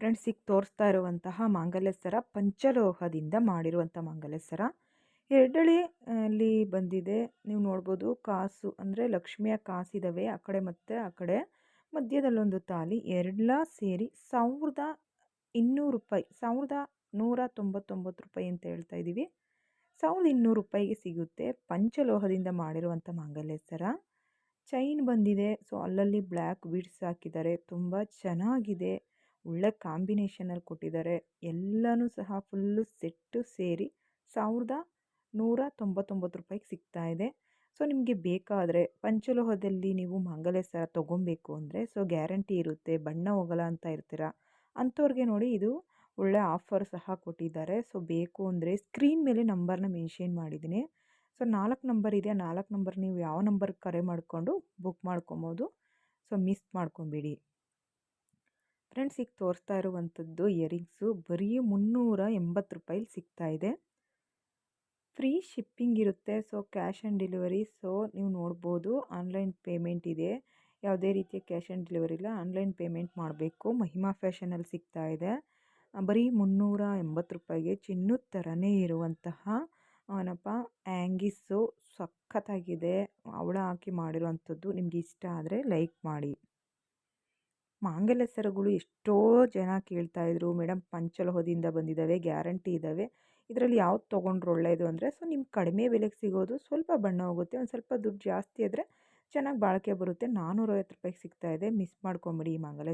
Friends ಈಗ ತೋರಿಸ್ತಾ ಇರುವಂತಹ ಮಾಂಗಲ್ಯ ಸರ ಪಂಚಲೋಹದಿಂದ ಮಾಡಿರುವಂಥ ಮಾಂಗಲ್ಯ ಸರ ಎರಡಳಿ ಅಲ್ಲಿ ಬಂದಿದೆ. ನೀವು ನೋಡ್ಬೋದು ಕಾಸು ಅಂದರೆ ಲಕ್ಷ್ಮಿಯ ಕಾಸಿದ್ದಾವೆ ಆ ಕಡೆ ಮತ್ತು ಆ ಕಡೆ. ಮಧ್ಯದಲ್ಲೊಂದು ತಾಲಿ ಎಲ್ಲ ಸೇರಿ ಸಾವಿರದ ಇನ್ನೂರು ರೂಪಾಯಿ, ಸಾವಿರದ ನೂರ ತೊಂಬತ್ತೊಂಬತ್ತು ರೂಪಾಯಿ ಅಂತ ಹೇಳ್ತಾ ಇದ್ದೀವಿ. ಸಾವಿರದ ಇನ್ನೂರು ರೂಪಾಯಿಗೆ ಸಿಗುತ್ತೆ ಪಂಚಲೋಹದಿಂದ ಮಾಡಿರುವಂಥ ಮಾಂಗಲ್ಯ ಸರ ಚೈನ್ ಬಂದಿದೆ. ಸೊ, ಅಲ್ಲಲ್ಲಿ ಬ್ಲ್ಯಾಕ್ ಬೀಡ್ಸ್ ಹಾಕಿದ್ದಾರೆ. ತುಂಬ ಚೆನ್ನಾಗಿದೆ. ಒಳ್ಳೆ ಕಾಂಬಿನೇಷನಲ್ಲಿ ಕೊಟ್ಟಿದ್ದಾರೆ. ಎಲ್ಲನೂ ಸಹ ಫುಲ್ಲು ಸೆಟ್ಟು ಸೇರಿ ಸಾವಿರದ ನೂರ ತೊಂಬತ್ತೊಂಬತ್ತು ರೂಪಾಯಿಗೆ ಸಿಗ್ತಾ ಇದೆ. ಸೊ, ನಿಮಗೆ ಬೇಕಾದರೆ ಪಂಚಲೋಹದಲ್ಲಿ ನೀವು ಮಾಂಗಲ್ಯ ಸರ ತೊಗೊಬೇಕು ಅಂದರೆ, ಸೊ, ಗ್ಯಾರಂಟಿ ಇರುತ್ತೆ. ಬಣ್ಣ ಹೋಗಲ್ಲ ಅಂತ ಇರ್ತೀರ? ಅಂಥವ್ರಿಗೆ ನೋಡಿ ಇದು ಒಳ್ಳೆ ಆಫರ್ ಸಹ ಕೊಟ್ಟಿದ್ದಾರೆ. ಸೊ, ಬೇಕು ಅಂದರೆ ಸ್ಕ್ರೀನ್ ಮೇಲೆ ನಂಬರ್ನ ಮೆನ್ಷನ್ ಮಾಡಿದ್ದೀನಿ. ಸೊ, ನಾಲ್ಕು ನಂಬರ್ ಇದೆ ನಾಲ್ಕು ನಂಬರ್ ನೀವು ಯಾವ ನಂಬರ್ಗೆ ಕರೆ ಮಾಡಿಕೊಂಡು ಬುಕ್ ಮಾಡ್ಕೊಬೋದು. So, miss ಮಾಡ್ಕೊಬೇಡಿ. ಫ್ರೆಂಡ್ಸ್ ಈಗ ತೋರಿಸ್ತಾ ಇರುವಂಥದ್ದು ಇಯರಿಂಗ್ಸು ಬರೀ ಮುನ್ನೂರ ಎಂಬತ್ತು ರೂಪಾಯಿಲಿ ಸಿಗ್ತಾ ಇದೆ. ಫ್ರೀ ಶಿಪ್ಪಿಂಗ್ ಇರುತ್ತೆ so cash on delivery so ನೀವು ನೋಡ್ಬೋದು ಆನ್ಲೈನ್ ಪೇಮೆಂಟ್ ಇದೆ. ಯಾವುದೇ ರೀತಿಯ ಕ್ಯಾಶ್ ಆನ್ ಡೆಲಿವರಿ ಇಲ್ಲ ಆನ್ಲೈನ್ ಪೇಮೆಂಟ್ ಮಾಡಬೇಕು. ಮಹಿಮಾ ಫ್ಯಾಷನಲ್ಲಿ ಸಿಗ್ತಾ ಇದೆ. ಬರೀ ಮುನ್ನೂರ ಎಂಬತ್ತು ರೂಪಾಯಿಗೆ ಚಿನ್ನದ ಥರನೇ ಇರುವಂತಹ ಏನಪ್ಪ ಆ್ಯಂಗಿಸ್ಸು ಸಖತ್ತಾಗಿದೆ. ಅವಳ ಹಾಕಿ ಮಾಡಿರುವಂಥದ್ದು ನಿಮಗೆ ಇಷ್ಟ ಆದರೆ ಲೈಕ್ ಮಾಡಿ. ಮಾಂಗಲ್ಯ ಸರಗಳು ಎಷ್ಟೋ ಜನ ಕೇಳ್ತಾ ಇದ್ರು ಮೇಡಮ್ ಪಂಚಲೋಹದಿಂದ ಬಂದಿದ್ದಾವೆ ಗ್ಯಾರಂಟಿ ಇದ್ದಾವೆ ಇದರಲ್ಲಿ ಯಾವ್ದು ತೊಗೊಂಡ್ರೆ ಒಳ್ಳೆಯದು ಅಂದರೆ, ಸೊ, ನಿಮ್ಗೆ ಕಡಿಮೆ ಬೆಲೆಗೆ ಸಿಗೋದು, ಸ್ವಲ್ಪ ಬಣ್ಣ ಹೋಗುತ್ತೆ, ಒಂದು ಸ್ವಲ್ಪ ದುಡ್ಡು ಜಾಸ್ತಿ ಆದರೆ ಚೆನ್ನಾಗಿ ಬಾಳಿಕೆ ಬರುತ್ತೆ ನಾನ್ನೂರೈವತ್ತು ರೂಪಾಯಿಗೆ ಸಿಗ್ತಾ ಇದೆ, ಮಿಸ್ ಮಾಡ್ಕೊಂಬಿಡಿ ಈ ಮಾಂಗಲ್ಯ